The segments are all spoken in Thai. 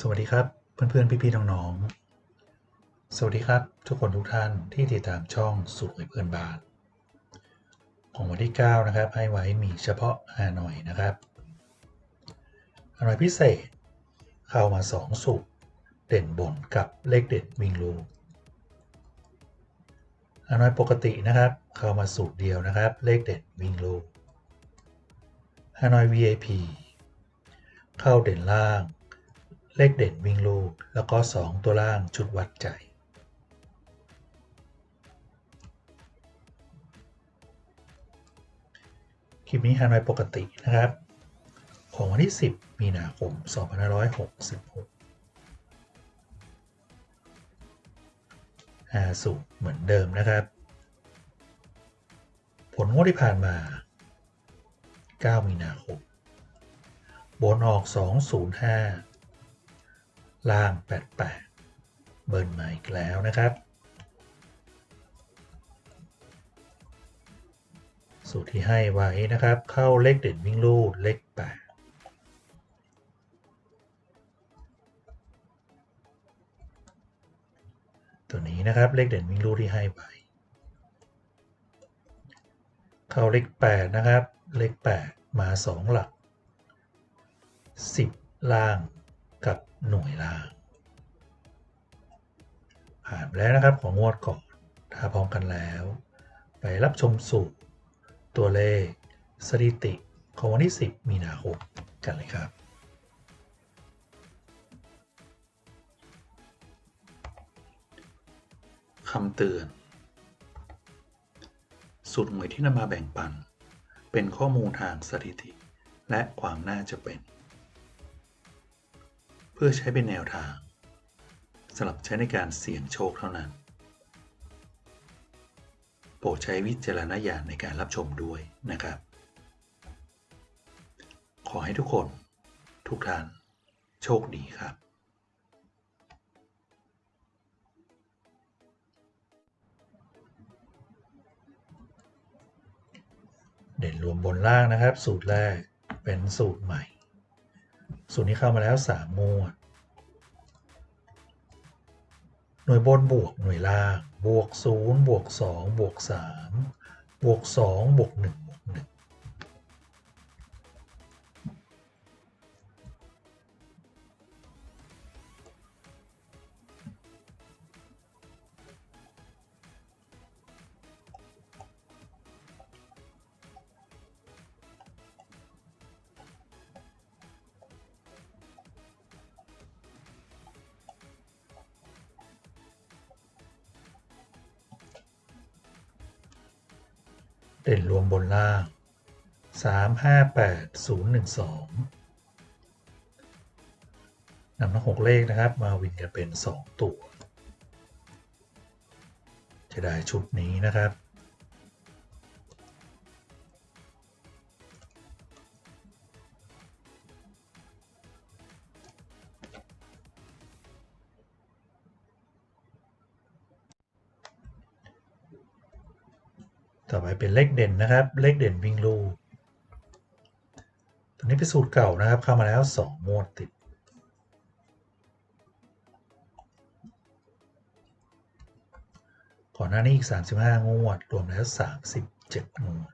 สวัสดีครับเพื่อนๆพี่ๆน้องๆ สวัสดีครับทุกคนทุกท่านที่ติดตามช่องสูตรเพื่อนบ้าน ของวันที่ 9 นะครับ ให้ไว้มีเฉพาะฮานอยนะครับฮานอยพิเศษเข้ามา 2สูตรเด่นบนกับเลขเด่นวิ่งลูกฮานอยปกตินะครับ เข้ามาสูตรเดียวนะครับ เลขเด่นวิ่งลูกฮานอย VIP เข้าเด่นล่าง เลขเด่นวิ่งลูก แล้วก็ 2 ตัวล่างชุดวัดใจ คลิปนี้ฮานอยปกตินะครับ ของวันที่ 10 มีนาคม 2566หาสูตรเหมือนเดิมนะครับ ผลงวดที่ผ่านมา 9 มีนาคม บนออก 205 ล่าง 88 เบิร์นมาอีกแล้วนะครับ สูตรที่ให้ไว้นะครับ เข้าเลขเด่นวิ่งลูดเลข 8ตัวนี้นะครับเลขเด่นวิ่งลูดที่ให้ไว้เข้าเลข 8 นะครับ เลข 8 มา 2 หลัก 10 ล่าง กับหน่วยล่าง ผ่านไปแล้วนะครับของงวดก่อนถ้าพร้อมกันแล้ว ไปรับชมสูตร ตัวเลข สถิติของวันที่ 10 มีนาคมกันเลยครับคำเตือน สูตรหน่วยที่นำมาแบ่งปัน เป็นข้อมูลทางสถิติ และความน่าจะเป็น พื่อใช้เป็นแนวทางสำหรับใช้ในการเสี่ยงโชคเท่านั้น โปรดใช้วิจารณญาณในการรับชมด้วยนะครับ ขอให้ทุกคนทุกท่านโชคดีครับเด่นรวมบนล่างนะครับ สูตรแรกเป็นสูตรใหม่ สูตรนี้เข้ามาแล้ว3งวดหน่วยบนบวกหน่วยล่าง บวก 0 บวก 2 บวก 3 บวก 2 บวก 1 บวก 1 เด่นรวมบนล่าง 3 5 8 0 1 2นำทั้ง 6 เลขนะครับ มาวินกันเป็น 2 ตัว จะได้ชุดนี้นะครับ เป็นเลขเด่นนะครับ เลขเด่นวิ่งลูตัวนี้เป็นสูตรเก่านะครับ เข้ามาแล้ว2งวดติด ก่อนหน้านี้อีก 35 งวด รวมแล้ว 37งวด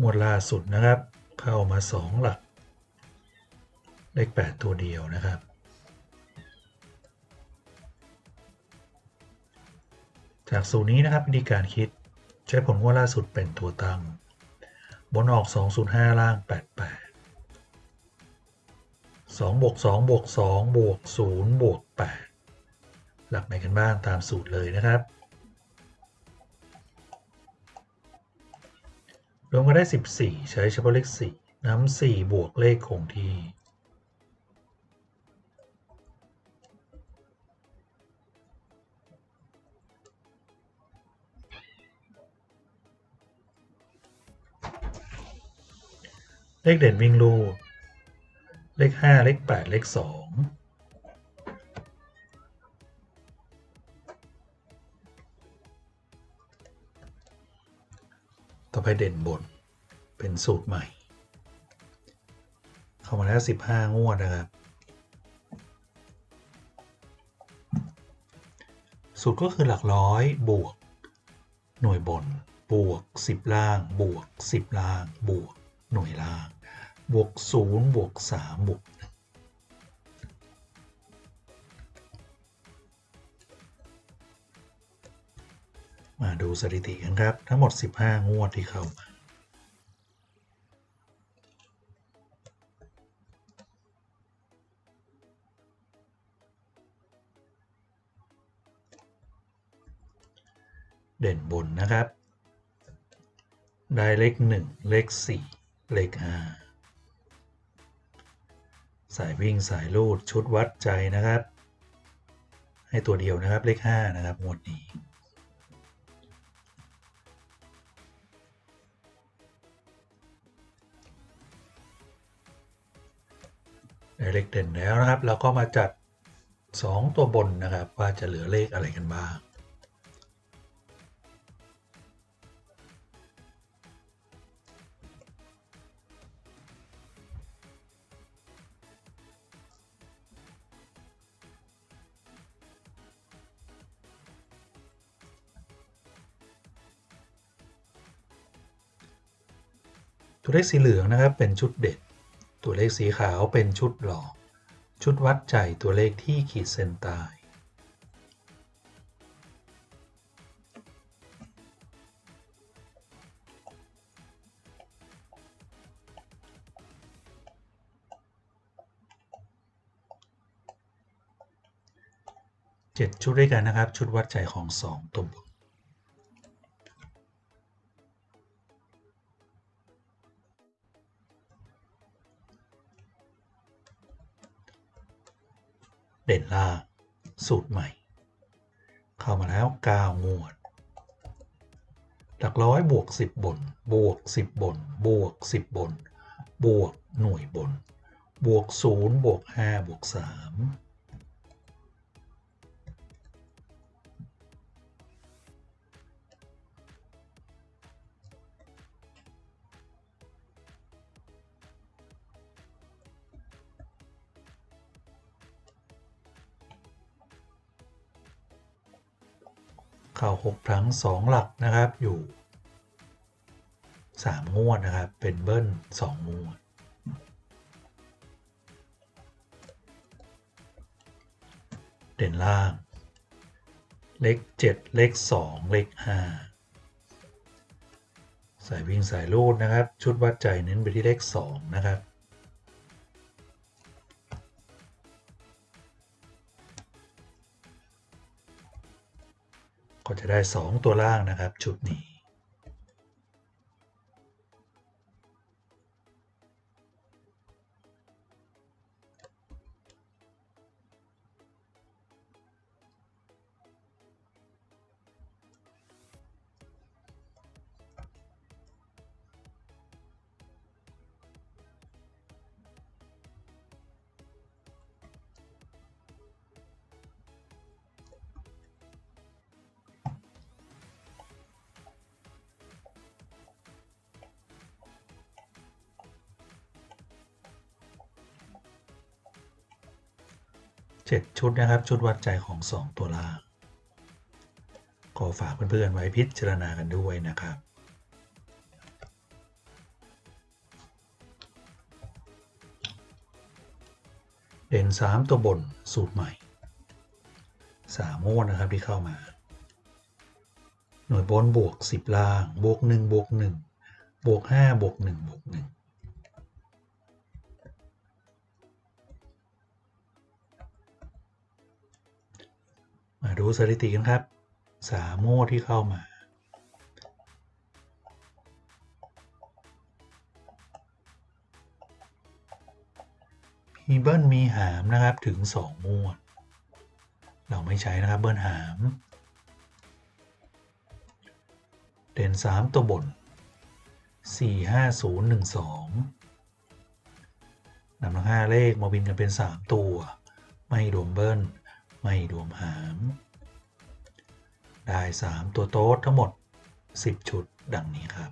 งวดล่าสุดนะครับ เข้ามา 2 หลัก เลข 8 ตัวเดียวนะครับ จากสูตรนี้นะครับวิธีการคิดใช้ผลงวดล่าสุดเป็นตัวตั้ง บนออก 205 ล่าง 88 2บวก2บวก2บวก0บวก8หลักไหนกันบ้างตามสูตรเลยนะครับ รวมกันได้ 14 ใช้เฉพาะเลข 4 น้ำ4บวกเลขคงที่ เลขเด่นวิ่งลูดเลข 5 เลข 8 เลข 2 ไปเด่นบน เป็นสูตรใหม่ เข้ามาแล้ว15 งวดนะครับ สูตรก็คือหลักร้อยบวก หน่วยบน บวก 10 ล่าง บวก 10 ล่าง บวก หน่วยล่าง บวก 0 บวก 3 บวก มาดูสถิติกันครับ ทั้งหมด 15 งวดที่เข้ามาเด่นบนนะครับ ได้เลข1เลข4เลข5สายวิ่งสายลูดชุดวัดใจนะครับ ให้ตัวเดียวนะครับเลข5นะครับงวดนี้ ได้เลขเด่นแล้วนะครับ เราก็มาจัด 2 ตัวบนนะครับ ว่าจะเหลือเลขอะไรกันบ้างตัวเลขสีเหลืองนะครับเป็นชุดเด็ด เลขสีขาวเป็นชุดหลอก ชุดวัดใจตัวเลขที่ขีดเส้นใต้เจ็ดชุดด้วยกันนะครับ ชุดวัดใจของสองตัวบนเสูตรใหม่ เข้ามาแล้ว 9 งวด หลักร้อยบวก 10 บน บวก 10 บน บวก 10 บน บวกหน่วยบน บวก 0 บวก 5 บวก 3 เข้า6ครั้ง 2 หลักนะครับอยู่ 3 งวดนะครับ เป็นเบิ้ล2งวดเด่นล่าง เลข7เลข2เลข5สายวิ่งสายลูดนะครับ ชุดวัดใจเน้นไปที่เลข2นะครับ ก็จะได้ 2 ตัวล่างนะครับชุดนี้ 7 ชุดนะครับ ชุดวัดใจของ 2 ตัวล่างก็ฝากเพื่อนๆไว้พิจารณากันด้วยนะครับเด่น 3 ตัวบนสูตรใหม่ 3 งวดนะครับที่เข้ามา หน่วยบนบวก 10 ล่าง บวก 1 บวก 1 บวก 5 บวก 1 บวก 1 มาดูสถิติกันครับสามงวดที่เข้ามา มีเบิ้ลมีหามนะครับถึง 2 งวด เราไม่ใช้นะครับเบิ้ลหาม เด่น 3 ตัวบน 4 5 0 1 2นำทั้ง5เลขมาวินกันเป็น 3 ตัว ไม่รวมเบิ้ล ไม่รวมหาร ได้ 3 ตัวโต๊ดทั้งหมด 10 ชุดดังนี้ครับ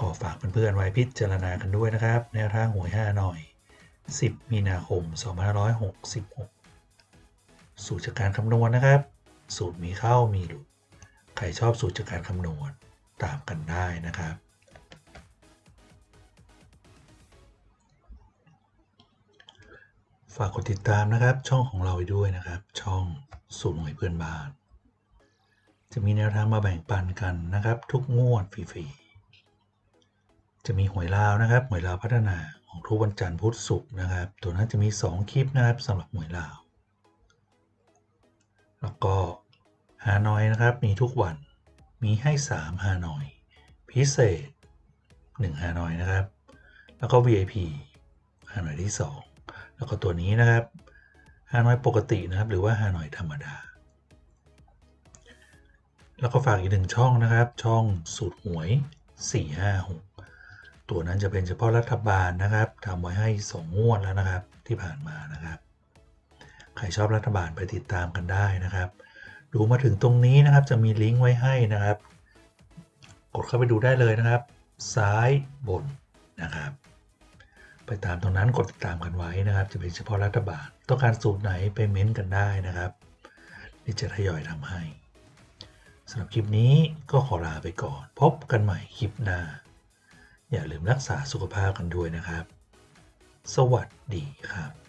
ขอฝากเพื่อนๆไว้พิจารณากันด้วยนะครับแนวทางหวย 5 หน่อย 10 มีนาคม 2566 สูตรจากการคำนวณนะครับ สูตรมีเข้ามีหลุด ใครชอบสูตรจากการคำนวณตามกันได้นะครับ ฝากกดติดตามนะครับ ช่องของเราไว้ด้วยนะครับ ช่องสูตรหน่วยเพื่อนบ้าน จะมีแนวทางมาแบ่งปันกันนะครับ ทุกงวดฟรีๆจะมีหวยลาวนะครับหวยลาวพัฒนาของทุกวันจันทร์พุธศุกร์นะครับ ตัวนั้นจะมี 2 คลิปนะครับสำหรับหวยลาว แล้วก็ฮานอยนะครับมีทุกวันมีให้ 3 ฮานอย พิเศษ 1 ฮานอยนะครับ แล้วก็ VIP ฮานอยที่ 2 แล้วก็ตัวนี้นะครับฮานอยปกตินะครับ หรือว่าฮานอยธรรมดา แล้วก็ฝากอีกหนึ่งช่องนะครับ ช่องสูตรหวย 456 ตัวนั้นจะเป็นเฉพาะรัฐบาลนะครับทำไว้ให้ 2 งวดแล้วนะครับที่ผ่านมานะครับ ใครชอบรัฐบาลไปติดตามกันได้นะครับ ดูมาถึงตรงนี้นะครับจะมีลิงก์ไว้ให้นะครับ กดเข้าไปดูได้เลยนะครับ ซ้ายบนนะครับ ไปตามตรงนั้นกดติดตามกันไว้นะครับ จะเป็นเฉพาะรัฐบาล ต้องการสูตรไหนไปเม้นต์กันได้นะครับนี่จะทยอยทำให้สำหรับคลิปนี้ก็ขอลาไปก่อน พบกันใหม่คลิปหน้า อย่าลืมรักษาสุขภาพกันด้วยนะครับ สวัสดีครับ